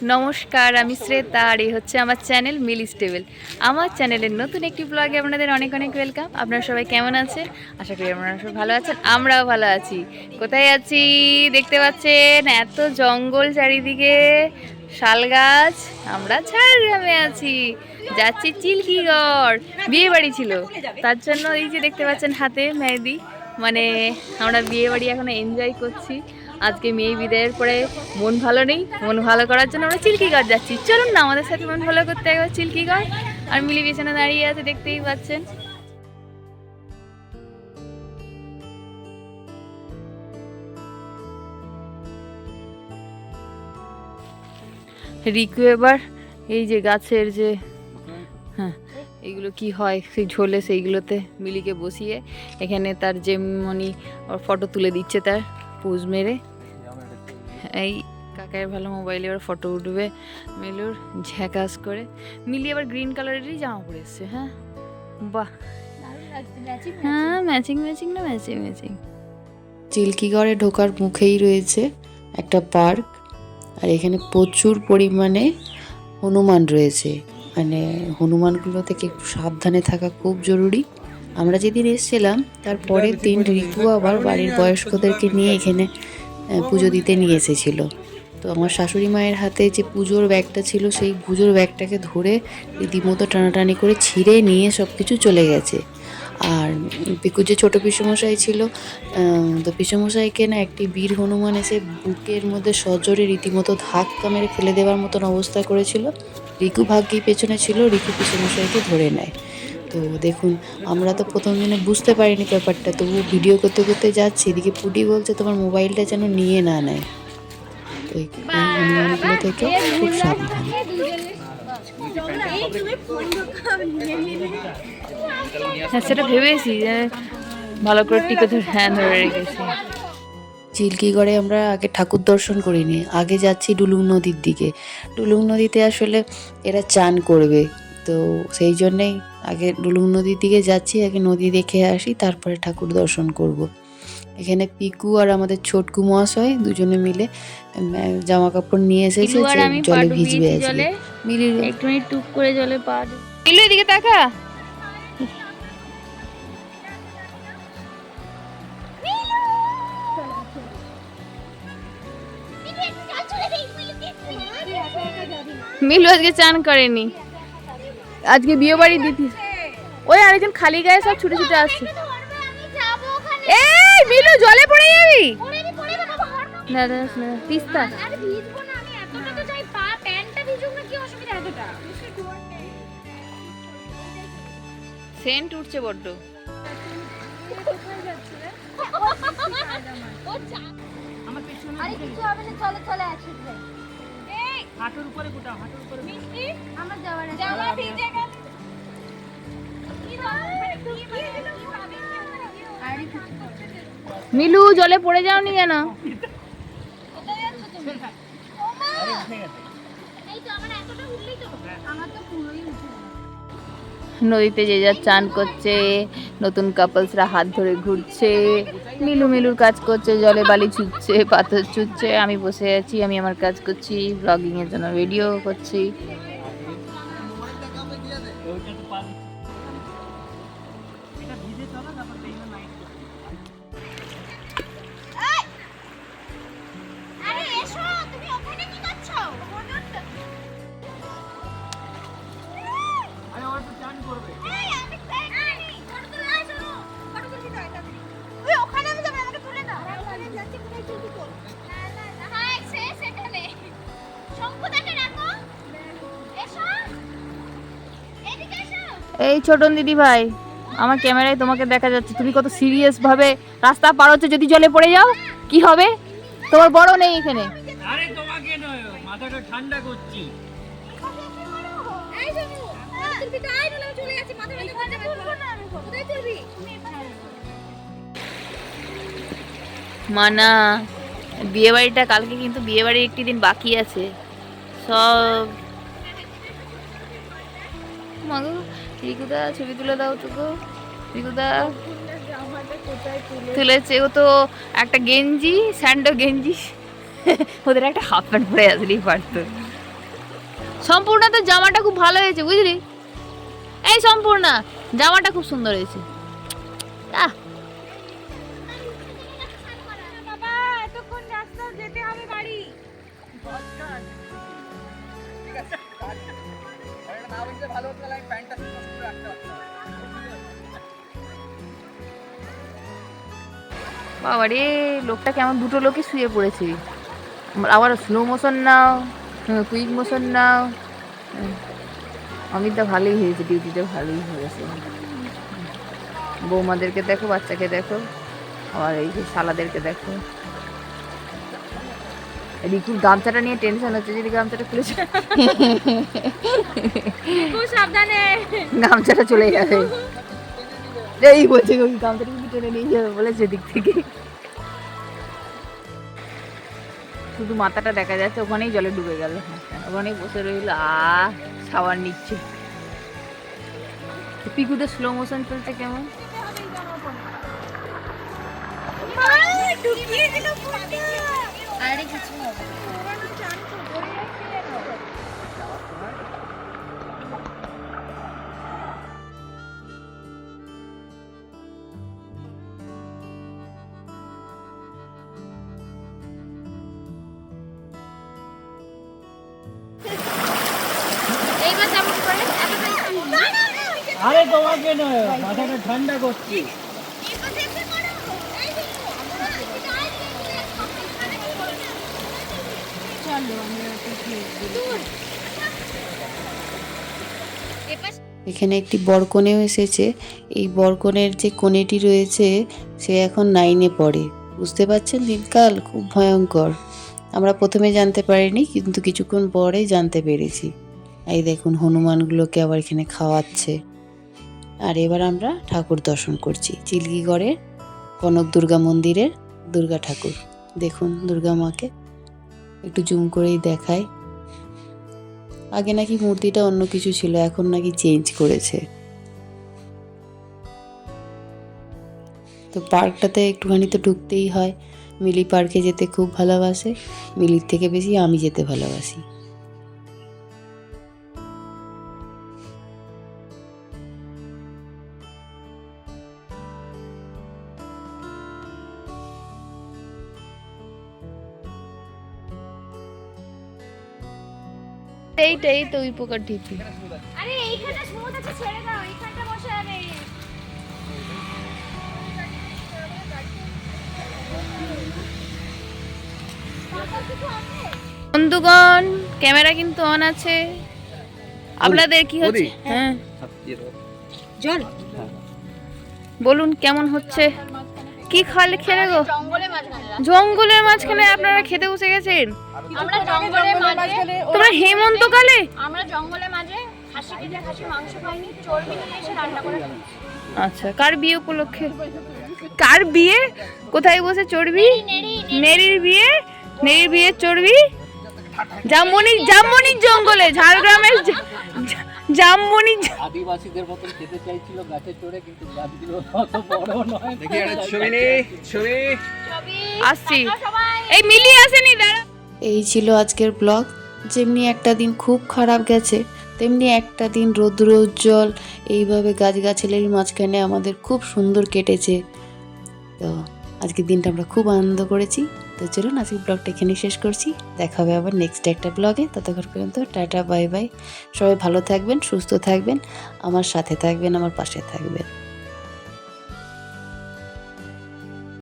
নমস্কার, আমি শ্রেতা আর এই হচ্ছে আমার চ্যানেল মিলি স্টেবল আমার চ্যানেলের নতুন একটি ব্লগে আপনাদের অনেক অনেক ওয়েলকাম। আপনারা সবাই কেমন আছেন? আশা করি আপনারা সবাই ভালো আছেন, আমরাও ভালো আছি। কোথায় আছি? দেখতে পাচ্ছেন, এত জঙ্গল চারিদিকে, শাল গাছ, আমরা ঝাড়গ্রামে আছি। যাচ্ছি চিল্কিগড়, বিয়ে বাড়ি ছিল। তার জন্য এই যে দেখতে পাচ্ছেন হাতে মেহেদি মানে আমরা বিয়ে বাড়ি এখন এনজয় করছি। আজকে মেয়ে বিদায়ের পরে মন ভালো নেই, মন ভালো করার জন্য আমরা চিল্কিগড় যাচ্ছি। চলুন না, আমাদের সাথে মন ভালো করতে একবার চিল্কিগড় আর মিলি বিছানা দাঁড়িয়ে আছে, দেখতেই পাচ্ছেন। রিকু এবার এই যে গাছের যে হ্যাঁ এইগুলো কি হয়, সেই ঝোলে সেইগুলোতে মিলিকে বসিয়ে এখানে তার যেমনি ফটো তুলে দিচ্ছে তার পোজ মেরে। এই কাকায়ের ভালো মোবাইলে এবার ফটো উঠবে মিলুর ঝ্যাকাস করে। মিলি আবার গ্রিন কালারেরই জামা পরে এসছে হ্যাঁ? বাহ। হ্যাঁ ম্যাচিং ম্যাচিং না ম্যাচিং ম্যাচিং চিল্কিগড়ে ঢোকার মুখেই রয়েছে একটা পার্ক আর এখানে প্রচুর পরিমাণে হনুমান রয়েছে। মানে হনুমানগুলো থেকে একটু সাবধানে থাকা খুব জরুরি। আমরা যেদিন এসেছিলাম তারপরের দিন রিকু আবার বাড়ির বয়স্কদেরকে নিয়ে এখানে পুজো দিতে নিয়ে এসেছিল। তো আমার শাশুড়ি মায়ের হাতে যে পুজোর ব্যাগটা ছিল, সেই পুজোর ব্যাগটাকে ধরে রীতিমতো টানাটানি করে ছিঁড়ে নিয়ে সব কিছু চলে গেছে। আর পিকুর যে ছোটো পিসমশাই ছিল তো পিসমশাইকে না একটি বীর হনুমান এসে বুকের মধ্যে সজোরে রীতিমতো ধাক্কা মেরে ফেলে দেওয়ার মতন অবস্থা করেছিল। রিকু ভাগ্যেই পেছনে ছিল, রিকু পিসমশাইকে ধরে নেয়। তো দেখুন আমরা তো প্রথম দিনে বুঝতে পারিনি ব্যাপারটা তবু ভিডিও করতে করতে যাচ্ছি এদিকে পুটি বলছে তোমার মোবাইলটা যেন নিয়ে না নেয়। হনুমানগুলো থেকে খুব সাবধান। হ্যাঁ সেটা ভেবেছি ভালো করে ধরে হ্যাঁ ধরে রেখেছি। চিল্কিগড়ে আমরা আগে ঠাকুর দর্শন করিনি আগে যাচ্ছি ডুলুং নদীর দিকে। ডুলুং নদীতে আসলে এরা চান করবে তো সেই জন্যেই আগে ডুলুং নদীর দিকে যাচ্ছি আগে নদী দেখে আসি তারপরে ঠাকুর দর্শন করব। এখানে পিকু আর আমাদের ছোটকু মহাশয় দুজনে মিলে জামা কাপড় নিয়ে এসেছে মিলু জলে ভিজবে আজকে। একটুখানি টুক করে জলে পা মিলু এদিকে তাকা। মিলু আজকে চান করেনি। আজকে বিয়ে বাড়ি দিতি। ওই আরেকজন খালি গায়ে সব ছুটে ছুটে আসছে। এই মিলু জলে পড়ে যাবি? না। না না, তিস্তা। সেন্ট উঠছে বড্ড। আরে কিছু হবে না চলো চলো একসাথে হাঁটুর উপরে গোটা হাঁটুর উপরে মিষ্টি? আমার যাওয়ার আছে। জামা ভিজে গেল। মিলু জলে পড়ে যাওনি কেন এই তো আমার এতটা উঠলেই তো। আমার তো পুরোই উঠে নদীতে যে যা চান করছে, নতুন কাপলসরা হাত ধরে ঘুরছে, মিলু মিলুর কাজ করছে, জলে বালি ছুটছে, পাথর ছুটছে, আমি বসে আছি, আমি আমার কাজ করছি ব্লগিংয়ের জন্য রেডিও করছি। এই ছোটন দিদি ভাই আমার ক্যামেরায় তোমাকে দেখা যাচ্ছে। তুমি কত সিরিয়াস ভাবে রাস্তা পার হচ্ছে যদি জলে পড়ে যাও কি হবে? তোমার বড় নেই এখানে। আরে তোমাকে নয় মাথাটা ঠান্ডা করছি। মানা বিয়ে বাড়িটা কালকে কিন্তু বিয়ে বাড়ির একটি দিন বাকি আছে। সব মাগো রিকুদা ছবি তুলে দাও তো গো রিকুদা তুলেছে ও তো একটা গেঞ্জি স্যান্ডো গেঞ্জি। ওদের একটা হাফ প্যান্ট পরে আসলেই পারতো। সম্পূর্ণ তো জামাটা খুব ভালো হয়েছে বুঝলি? এই সম্পূর্ণা জামাটা খুব সুন্দর হয়েছে। আহ বাবা রে লোকটা কেমন দুটো লোকই শুয়ে পড়েছে? আবার slow motion now quick motion now. অমিতটা ভালোই হয়েছে ডিউটিটা ভালোই হয়েছে। বৌমাদেরকে দেখো বাচ্চাকে দেখো আর এই যে শালাদেরকে দেখো। রিকুর গামছাটা নিয়ে টেনশন হচ্ছে যদি গামছাটা খুলেছে খুব সাবধানে। গামছাটা চলে যাবে এই বলছে ওই গামছাটা কিন্তু নিয়ে যাবে বলেছে দিক থেকে। শুধু মাথাটা দেখা যাচ্ছে, ওখানেই জলে ডুবে গেল। ওখানেই বসে রইল, আ সাবান নিচ্ছে। পিকুদের স্লো মোশন চলছে কেমন? আরে কিছু হবে আরে তোমাকে নয় মাথাটা ঠান্ডা করছি। এখানে একটি বরকনেও এসেছে। এই বরকনের যে কোণেটি রয়েছে সে এখন নাইনে পড়ে। বুঝতে পারছেন দিনকাল? খুব ভয়ঙ্কর। আমরা প্রথমে জানতে পারিনি কিন্তু কিছুক্ষণ পরে জানতে পেরেছি। এই দেখুন হনুমানগুলোকে আবার এখানে খাওয়াচ্ছে। আর এবার আমরা ঠাকুর দর্শন করছি। চিলকিগড়ের কনক দুর্গা মন্দিরের দুর্গা ঠাকুর। দেখুন দুর্গা মাকে। একটু জুম করেই দেখায় আগে নাকি মূর্তিটা অন্য কিছু ছিল, এখন নাকি চেঞ্জ করেছে। তো পার্কটাতে একটুখানি তো ঢুকতেই হয়। মিলি পার্কে যেতে খুব ভালোবাসে, মিলির থেকে বেশি আমি যেতে ভালোবাসি। এইটাই তো ওই পোকার ঠিকই। আরে এইখানটা স্মুথ আছে ছেড়ে দাও এইখানটা বসে যাবে বন্ধুগণ ক্যামেরা কিন্তু অন আছে। আপনাদের কি হচ্ছে? হ্যাঁ। জল। বলুন কেমন হচ্ছে? কি খালে খেলে গো জঙ্গলের মাঝখানে আপনারা খেতে বসে গেছেন? তোমরা হেমন্তকালে আমরা জঙ্গলের মাঝে খাসি কেটে খাসি মাংস খাইনি চর্বি নিয়ে এসে রান্না করে আচ্ছা কার বিয়ে উপলক্ষে? কার বিয়ে? কোথায় বসে চড়বি নেরির বিয়ে? নেরির বিয়ে চড়বি জামমনি জামমনির জঙ্গলে ঝাড়গ্রামের জা- জা- জামমনির আদিবাসীদের মতন খেতে চাইছিল গাছে চড়ে কিন্তু গাছগুলো অত বড় নয়। দেখি নে ছবি। ছবি আসছি। এই মিলি আসেনি দাঁড়া। এই ছিল আজকের ব্লগ। যেমনি একটা দিন খুব খারাপ গেছে তেমনি একটা দিন রৌদ্র উজ্জ্বল। এইভাবে গাছগাছালির মাঝখানে আমাদের খুব সুন্দর কেটেছে। তো আজকের দিনটা আমরা খুব আনন্দ করেছি। তো চলুন আজকে ব্লগটা এখানে শেষ করছি। দেখা হবে আবার নেক্সট একটা ব্লগে। ততক্ষণ পর্যন্ত টাটা বাই বাই সবাই ভালো থাকবেন, সুস্থ থাকবেন। আমার সাথে থাকবেন, আমার পাশে থাকবেন।